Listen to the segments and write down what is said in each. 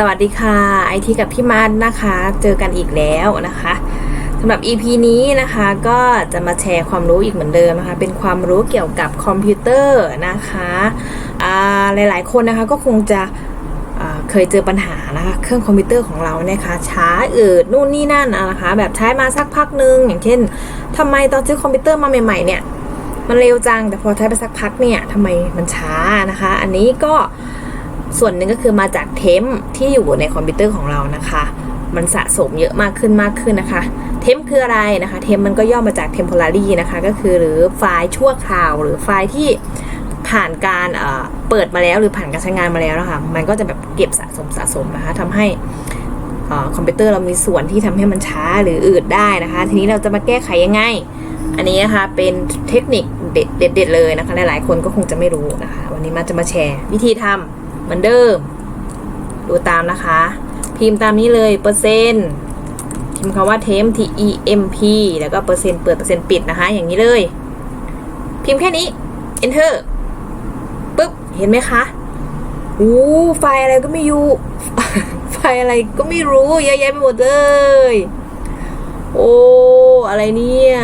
สวัสดีค่ะไอทีกับพี่มัดนะคะ เจอกันอีกแล้วนะคะสำหรับ EP นี้นะคะก็จะมาแชร์ความรู้อีกเหมือนเดิมนะคะ เป็นความรู้เกี่ยวกับคอมพิวเตอร์นะคะอ่าหลายๆ คนนะคะก็คงจะเคยเจอปัญหานะคะเครื่องคอมพิวเตอร์ของเราเนี่ยคะช้าอืดนู่นนี่นั่นนะคะ แบบใช้มาสักพักนึง อย่างเช่นทำไมตอนซื้อคอมพิวเตอร์มาใหม่ๆเนี่ยมันเร็วจังแต่พอใช้ไปสักพักเนี่ยทำไมมันช้านะคะ อันนี้ก็ ส่วนหนึ่งก็คือมาจากเทมที่อยู่ในคอมพิวเตอร์ของเรานะคะ มันสะสมเยอะมากขึ้นมากขึ้นนะคะ เทมคืออะไรนะคะ เทมมันก็ย่อมาจาก temporary นะคะ ก็คือหรือไฟล์ชั่วคราว หรือไฟล์ที่ผ่านการเอ่อเปิดมาแล้วหรือผ่านการใช้งานมาแล้วนะคะมันก็จะแบบเก็บสะสมสะสมนะคะทำให้อคอมพิวเตอร์เรามีส่วนที่ทำให้มันช้าหรืออืดได้นะคะ ทีนี้เราจะมาแก้ไขยังไง อันนี้นะคะเป็นเทคนิคเด็ดเด็ดๆเลยนะคะ หลายๆคนก็คงจะไม่รู้นะคะ วันนี้มาจะมาแชร์ วิธีทำ เหมือนเดิม ดูตามนะคะ พิมพ์ตามนี้เลยเปอร์เซ็นต์พิมพ์คำว่า temp t e m p แล้วก็เปอร์เซ็นต์เปิดเปอร์เซ็นต์ปิดนะคะ อย่างนี้เลย พิมพ์แค่นี้ enter ปุ๊บ เห็นไหมคะโอ้ไฟอะไรก็ไม่อยู่ ไฟอะไรก็ไม่รู้เยอะแยะไปหมดเลย โอ้ อะไรเนี่ย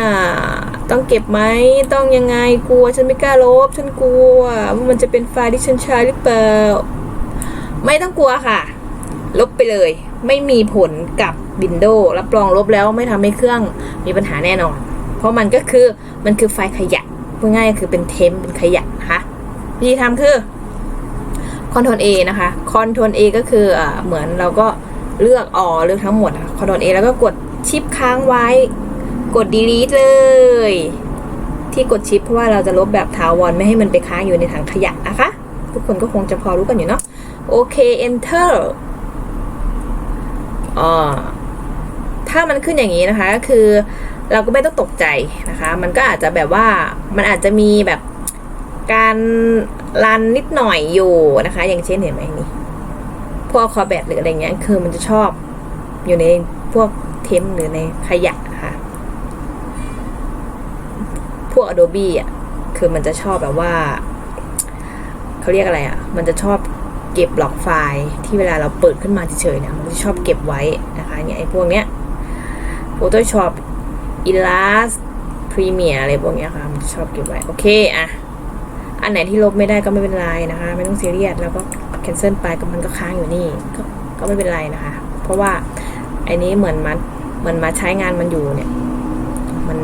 ต้องเก็บไหมต้องยังไงกลัวฉันไม่กล้าลบ ฉันกลัวว่ามันจะเป็นไฟล์ที่ฉันใช้หรือเปล่าไม่ต้องกลัวค่ะ ลบไปเลย ไม่มีผลกับ Windows รับรองลบแล้วไม่ทำให้เครื่องมีปัญหาแน่นอน เพราะมันก็คือมันคือไฟล์ขยะพูดง่ายคือเป็นเทมเป็นขยะนะคะวิธีทำคือ Ctrl A นะคะ Ctrl A ก็คืออเหมือนเราก็เลือกอ๋อเลือกทั้งหมดค่ะ Ctrl A แล้วก็กดชิปค้างไว้ กด delete เลย ที่กดชิปเพราะว่าเราจะลบแบบถาวรไม่ให้มันไปค้างอยู่ในถังขยะนะคะ ทุกคนก็คงจะพอรู้กันอยู่เนาะโอเค enter อ่าถ้ามันขึ้นอย่างนี้นะคะก็คือเราก็ไม่ต้องตกใจนะคะ มันก็อาจจะแบบว่ามันอาจจะมีแบบการรันนิดหน่อยอยู่นะคะ อย่างเช่นเห็นไหมนี่พวกคอแบตหรืออะไรเงี้ยคือมันจะชอบอยู่ในพวกเทมหรือในขยะค่ะ พวก Adobe อะคือมันจะชอบแบบว่าเขาเรียกอะไรอะ มันจะชอบเก็บล็อกไฟล์ที่เวลาเราเปิดขึ้นมาเฉยๆเนี่ยมันจะชอบเก็บไว้นะคะเนี่ยไอ้พวกเนี้ย Photoshop Illustrator Premiere อะไรพวกเนี้ยค่ะมันจะชอบเก็บไว้ โอเคอะอันไหนที่ลบไม่ได้ก็ไม่เป็นไรนะคะ ไม่ต้องซีเรียสแล้วก็ cancel ไปก็มันก็ค้างอยู่นี่ก็ก็ไม่เป็นไรนะคะ เพราะว่าไอ้นี้เหมือนมันเหมือนมาใช้งานมันอยู่เนี่ย มัน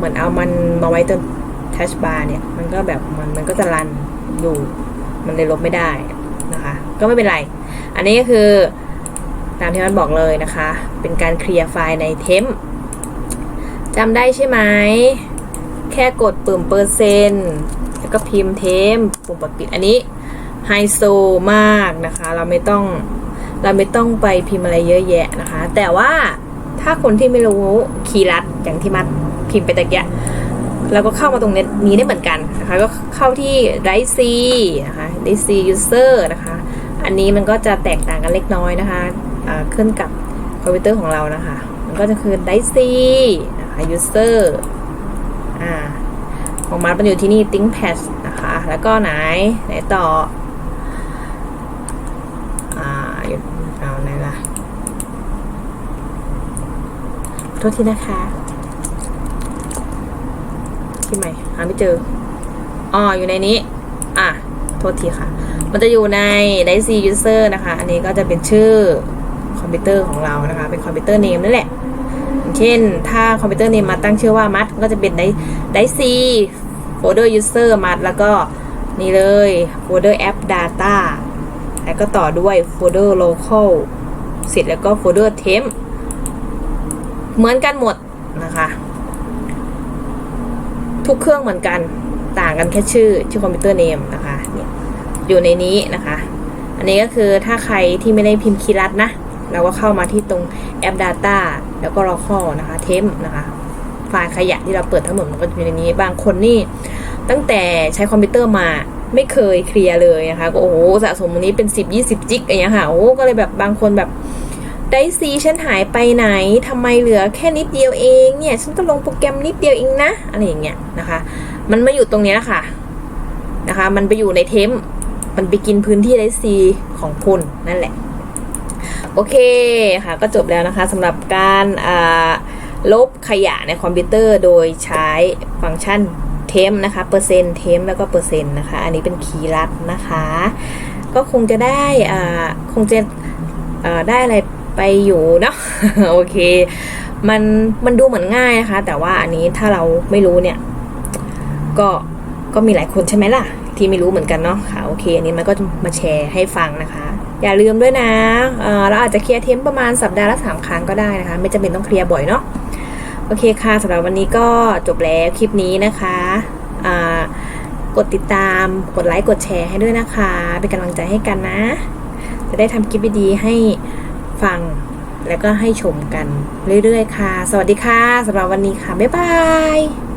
เหมือนเอามันมาไว้ตรงทัชบาร์เนี่ย มันก็แบบมันมันก็จะรันอยู่ มันเลยลบไม่ได้นะคะ ก็ไม่เป็นไร อันนี้ก็คือตามที่มันบอกเลยนะคะ เป็นการเคลียร์ไฟล์ในเทมจำได้ใช่ไหม แค่กดปุ่มเปอร์เซ็นต์แล้วก็พิมพ์เทมปุ่มปดปิด อันนี้ไฮโซมากนะคะ เราไม่ต้องเราไม่ต้องไปพิมพ์อะไรเยอะแยะนะคะ แต่ว่าถ้าคนที่ไม่รู้คีย์ลัดอย่างที่มัด พิมพ์ไปตะเกียเราก็เข้ามาตรงนี้ได้เหมือนกันนะคะ ก็เข้าที่ไรซีนะคะไรซียูเซอร์นะคะ อันนี้มันก็จะแตกต่างกันเล็กน้อยนะคะะขึ้นกับคอมพิวเตอร์ของเรานะคะ มันก็จะคือไดซีนะคะยูเซอร์อ่าของมัดมันอยู่ที่นี่ ThinkPad นะคะ แล้วก็ไหน ไหนต่อ อ่าอยู่เอาไหนล่ะขอโทษทีนะคะ ที่ใหม่หาไม่เจออ๋ออยู่ในนี้ อะ โทษทีค่ะ มันจะอยู่ใน d i c e User นะคะ อันนี้ก็จะเป็นชื่อคอมพิวเตอร์ของเรานะคะ เป็นคอมพิวเตอร์เนมนั่นแหละ เช่น ถ้าคอมพิวเตอร์เนมมาตั้งชื่อว่ามัดก็จะเป็นไดไดซีโฟลเดอร์ยูเซอร์มัดแล้วก็นี่เลยโฟลเดอร์แอป Data แล้วก็ต่อด้วยโฟลเดอร์ Local เสร็จแล้วก็โฟลเดอร์ Temp เหมือนกันหมดนะคะ ทุกเครื่องเหมือนกันต่างกันแค่ชื่อ ชื่อคอมพิวเตอร์เนมนะคะเนี่ยอยู่ในนี้นะคะ อันนี้ก็คือถ้าใครที่ไม่ได้พิมพ์คีย์ลัดนะ เราก็เข้ามาที่ตรงแอป Data แล้วก็ Local นะคะเทมนะคะไฟล์ขยะที่เราเปิดทั้งหมดมันก็อยู่ในนี้ บางคนนี่ตั้งแต่ใช้คอมพิวเตอร์มาไม่เคยเคลียร์เลยนะคะก็โอ้โหสะสมตรงนี้เป็น 10 20 จิกอย่างเงี้ยค่ะโอ้ก็เลยแบบบางคนแบบ ได้ซีฉันหายไปไหนทำไมเหลือแค่นิดเดียวเองเนี่ย ฉันก็ลงโปรแกรมนิดเดียวเองนะ อะไรอย่างเงี้ยนะคะ มันมาอยู่ตรงนี้แหละค่ะนะคะ มันไปอยู่ในเทมมันไปกินพื้นที่ได้ซีของคุณนั่นแหละ โอเคค่ะ ก็จบแล้วนะคะสำหรับการลบขยะในคอมพิวเตอร์โดยใช้ฟังก์ชันเทมนะคะ เปอร์เซ็นต์เทมแล้วก็เปอร์เซ็นต์นะคะ อันนี้เป็นคีย์ลัดนะคะ ก็คงจะได้คงจะได้อะไร ไปอยู่เนาะโอเค มันมันดูเหมือนง่ายนะคะ แต่ว่าอันนี้ถ้าเราไม่รู้เนี่ย ก็ก็มีหลายคนใช่ไหมล่ะ ที่ไม่รู้เหมือนกันเนาะค่ะโอเค อันนี้มันก็จะมาแชร์ให้ฟังนะคะ อย่าลืมด้วยนะเเราอาจจะเคลียร์เทมประมาณสัปดาห์ละสามครั้งก็ได้นะคะ ไม่จำเป็นต้องเคลียร์บ่อยเนาะโอเคค่ะสำหรับวันนี้ก็จบแล้วคลิปนี้นะคะกดติดตามกดไลค์กดแชร์ให้ด้วยนะคะ เป็นกำลังใจให้กันนะ จะได้ทำคลิปดีๆให้ ฟังแล้วก็ให้ชมกันเรื่อยๆค่ะ สวัสดีค่ะสำหรับวันนี้ค่ะ บ๊ายบาย